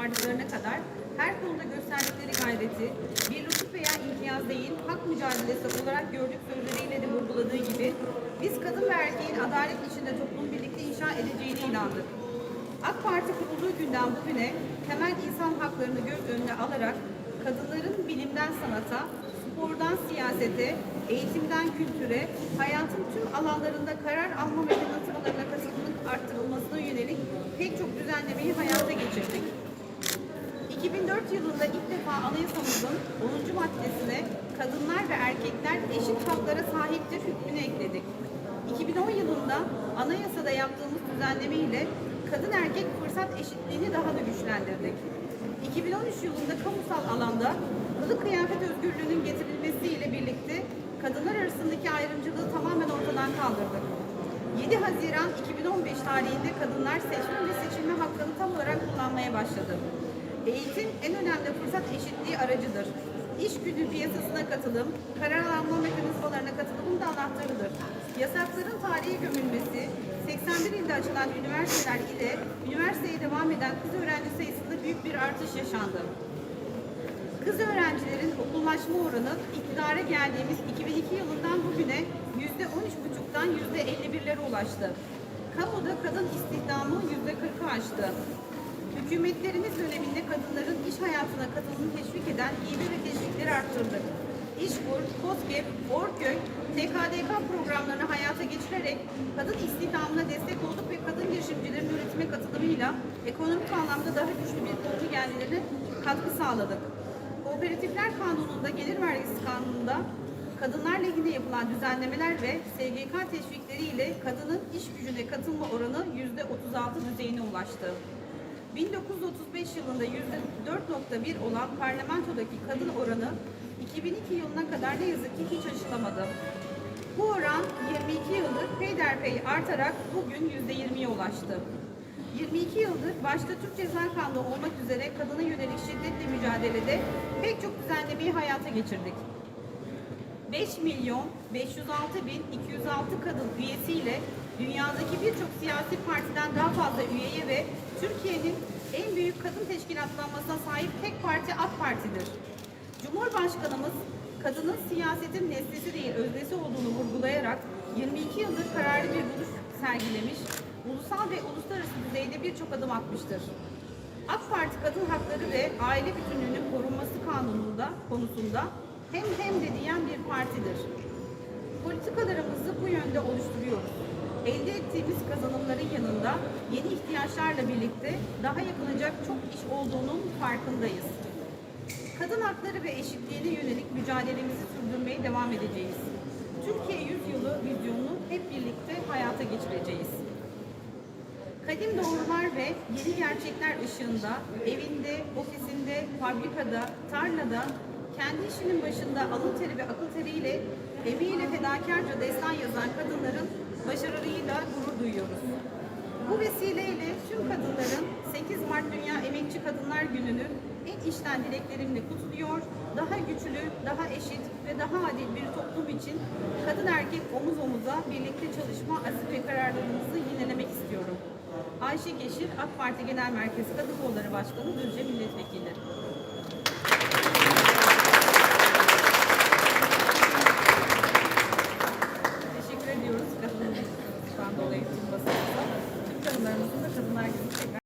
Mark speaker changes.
Speaker 1: vardıklarına kadar her konuda gösterdikleri gayreti bir lütuf veya imtiyaz değil, hak mücadelesi olarak gördük sözleriyle de vurguladığı gibi biz kadın ve erkeğin adalet içinde toplum birlikte inşa edeceğine inandık. AK Parti kurulduğu günden bugüne temel insan haklarını göz önüne alarak kadınların bilimden sanata, spordan siyasete, eğitimden kültüre, hayatın tüm alanlarında karar alma mekanizmalarına katılımının arttırılmasına yönelik pek çok düzenlemeyi hayata geçirdik. 2004 yılında ilk defa anayasamızın 10. maddesine kadınlar ve erkekler eşit haklara sahiptir hükmünü ekledik. 2010 yılında anayasada yaptığımız düzenleme ile kadın erkek fırsat eşitliğini daha da güçlendirdik. 2013 yılında kamusal alanda kılık kıyafet özgürlüğünün getirilmesiyle birlikte kadınlar arasındaki ayrımcılığı tamamen ortadan kaldırdık. 7 Haziran 2015 tarihinde kadınlar seçme ve seçilme hakkını tam olarak kullanmaya başladı. Eğitim en önemli fırsat eşitliği aracıdır. İş gücü piyasasına katılım, karar alma mekanizmalarına katılımın da anahtarıdır. Yasakların tarihe gömülmesi, 81 ilde açılan üniversiteler ile üniversiteye devam eden kız öğrenci sayısında büyük bir artış yaşandı. Kız öğrencilerin okullaşma oranı iktidara geldiğimiz 2002 yılından bugüne %13,5'tan %51'lere ulaştı. Kamuda kadın istihdamı %40'ı aştı. Hükümetlerimiz döneminde kadınların iş hayatına katılımını teşvik eden İBE ve teşvikleri arttırdık. İşkur, KOSGEB, Orköy, TKDK programlarını hayata geçirerek kadın istihdamına destek olduk ve kadın girişimcilerin üretime katılımıyla ekonomik anlamda daha güçlü bir konuma gelmelerine katkı sağladık. Kooperatifler Kanunu'nda, Gelir Vergisi Kanunu'nda kadınlar lehine yapılan düzenlemeler ve SGK teşvikleriyle kadının iş gücüne katılma oranı %36 düzeyine ulaştı. 1935 yılında %4.1 olan parlamentodaki kadın oranı 2002 yılına kadar ne yazık ki hiç aşılamadı. Bu oran 22 yıldır peyderpey artarak bugün %20'ye ulaştı. 22 yıldır başta Türk Ceza Kanunu olmak üzere kadına yönelik şiddetle mücadelede pek çok düzenlemeyi hayata geçirdik. 5 milyon 506 bin 206 kadın üyesiyle dünyadaki birçok siyasi partiden daha fazla üyeye ve Türkiye'nin en büyük kadın teşkilatlanmasına sahip tek parti AK Parti'dir. Cumhurbaşkanımız kadının siyasetin nesnesi değil öznesi olduğunu vurgulayarak 22 yıldır kararlı bir duruş sergilemiş, ulusal ve uluslararası düzeyde birçok adım atmıştır. AK Parti kadın hakları ve aile bütünlüğünün korunması kanununda konusunda hem hem de diyen bir partidir. Politikalarımızı bu yönde oluşturuyoruz. Elde ettiğimiz kazanımların yanında yeni ihtiyaçlarla birlikte daha yapılacak çok iş olduğunun farkındayız. Kadın hakları ve eşitliğine yönelik mücadelemizi sürdürmeye devam edeceğiz. Türkiye Yüzyılı vizyonunu hep birlikte hayata geçireceğiz. Kadim doğrular ve yeni gerçekler ışığında evinde, ofisinde, fabrikada, tarlada, kendi işinin başında alın teri ve akıl teriyle emeğiyle fedakarca destan yazan kadınların başarılarıyla gurur duyuyoruz. Bu vesileyle tüm kadınların 8 Mart Dünya Emekçi Kadınlar Günü'nü en içten dileklerimle kutluyor, daha güçlü, daha eşit ve daha adil bir toplum için kadın erkek omuz omuza birlikte çalışma azim ve kararlılığımızı yinelemek istiyorum. Ayşe Geşir, AK Parti Genel Merkezi Kadın Kolları Başkanı, Düzce Milletvekili.